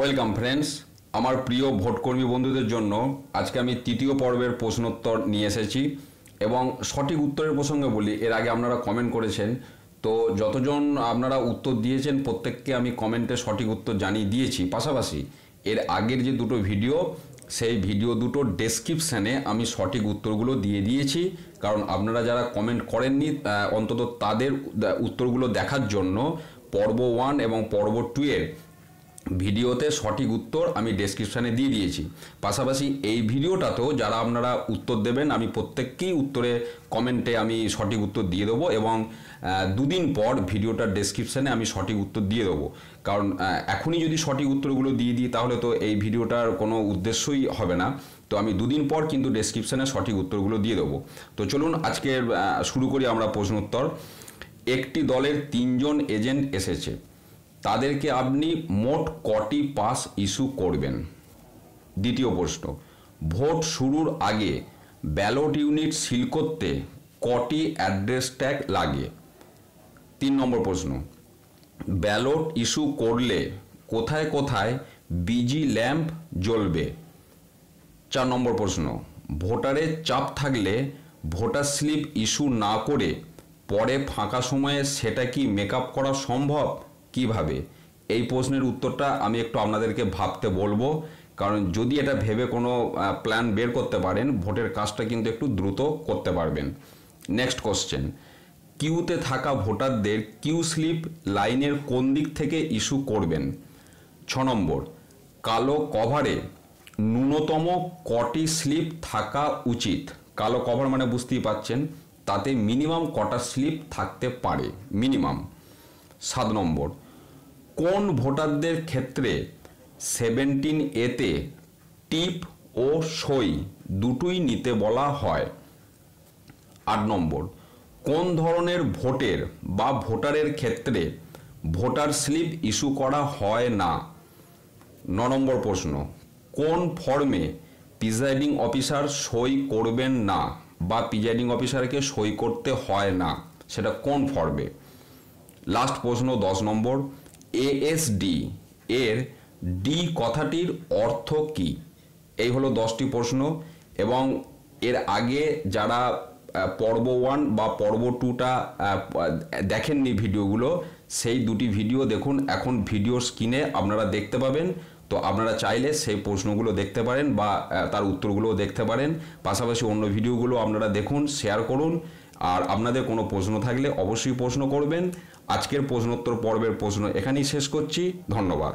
Welcome friends আমার প্রিয় ভোটকর্মী বন্ধুদের জন্য আজকে আমি তৃতীয় পর্বের প্রশ্নোত্তর নিয়ে এসেছি এবং সঠিক উত্তরের প্রসঙ্গে বলি, এর আগে আপনারা কমেন্ট করেছেন। তো যতজন আপনারা উত্তর দিয়েছেন, প্রত্যেককে আমি কমেন্টে সঠিক উত্তর জানিয়ে দিয়েছি। পাশাপাশি এর আগের যে দুটো ভিডিও সেই ভিডিও দুটো ডেসক্রিপশানে আমি সঠিক উত্তরগুলো দিয়ে দিয়েছি। কারণ আপনারা যারা কমেন্ট করেননি অন্তত তাদের উত্তরগুলো দেখার জন্য পর্ব ওয়ান এবং পর্ব টু এর ভিডিওতে সঠিক উত্তর আমি ডেসক্রিপশানে দিয়ে দিয়েছি। পাশাপাশি এই ভিডিওটাতেও যারা আপনারা উত্তর দেবেন, আমি প্রত্যেককেই উত্তরে কমেন্টে আমি সঠিক উত্তর দিয়ে দেবো এবং দুদিন পর ভিডিওটার ডেসক্রিপশানে আমি সঠিক উত্তর দিয়ে দেবো। কারণ এখনই যদি সঠিক উত্তরগুলো দিয়ে দিই, তাহলে তো এই ভিডিওটার কোনো উদ্দেশ্যই হবে না। তো আমি দুদিন পর কিন্তু ডেসক্রিপশানে সঠিক উত্তরগুলো দিয়ে দেবো। তো চলুন আজকে শুরু করি আমরা প্রশ্ন উত্তর একটি দলের তিনজন এজেন্ট এসেছে। তাদেরকে আপনি মোট কটি পাস ইস্যু করবেন? দ্বিতীয় প্রশ্ন, ভোট শুরুর আগে ব্যালট ইউনিট সিল করতে কটি অ্যাড্রেস ট্যাগ লাগে? তিন নম্বর প্রশ্ন, ব্যালট ইস্যু করলে কোথায় কোথায় বিজি ল্যাম্প জ্বলবে? চার নম্বর প্রশ্ন ভোটারের চাপ থাকলে ভোটার স্লিপ ইস্যু না করে পরে ফাঁকা সময়ে সেটা কি মেকআপ করা সম্ভব? কীভাবে? এই প্রশ্নের উত্তরটা আমি একটু আপনাদেরকে ভাবতে বলব। কারণ যদি এটা ভেবে কোনো প্ল্যান বের করতে পারেন, ভোটের কাজটা কিন্তু একটু দ্রুত করতে পারবেন। নেক্সট কোশ্চেন কিউতে থাকা ভোটারদের কিউ স্লিপ লাইনের কোন দিক থেকে ইস্যু করবেন? ছ নম্বর, কালো কভারে ন্যূনতম কটি স্লিপ থাকা উচিত? কালো কভার মানে বুঝতেই পাচ্ছেন, তাতে মিনিমাম কটা স্লিপ থাকতে পারে মিনিমাম সাত নম্বর কোন ভোটারদের ক্ষেত্রে সেভেন্টিন এতে টিপ ও সই দুটোই নিতে বলা হয়? আট নম্বর, কোন ধরনের ভোটের বা ভোটারের ক্ষেত্রে ভোটার স্লিপ ইস্যু করা হয় না? ন নম্বর প্রশ্ন, কোন ফর্মে প্রিজাইডিং অফিসার সই করবেন না বা প্রিজাইডিং অফিসারকে সই করতে হয় না? সেটা কোন ফর্মে? লাস্ট প্রশ্ন, দশ নম্বর এএসডি এর ডি কথাটির অর্থ কি? এই হলো দশটি প্রশ্ন এবং এর আগে যারা পর্ব ওয়ান বা পর্ব টুটা দেখেননি ভিডিওগুলো, সেই দুটি ভিডিও দেখুন। এখন ভিডিও স্ক্রিনে আপনারা দেখতে পাবেন। তো আপনারা চাইলে সেই প্রশ্নগুলো দেখতে পারেন বা তার উত্তরগুলোও দেখতে পারেন। পাশাপাশি অন্য ভিডিওগুলো আপনারা দেখুন শেয়ার করুন। আর আপনাদের কোনো প্রশ্ন থাকলে অবশ্যই প্রশ্ন করবেন। আজকের প্রশ্নোত্তর পর্বের প্রশ্ন এখানেই শেষ করছি। ধন্যবাদ।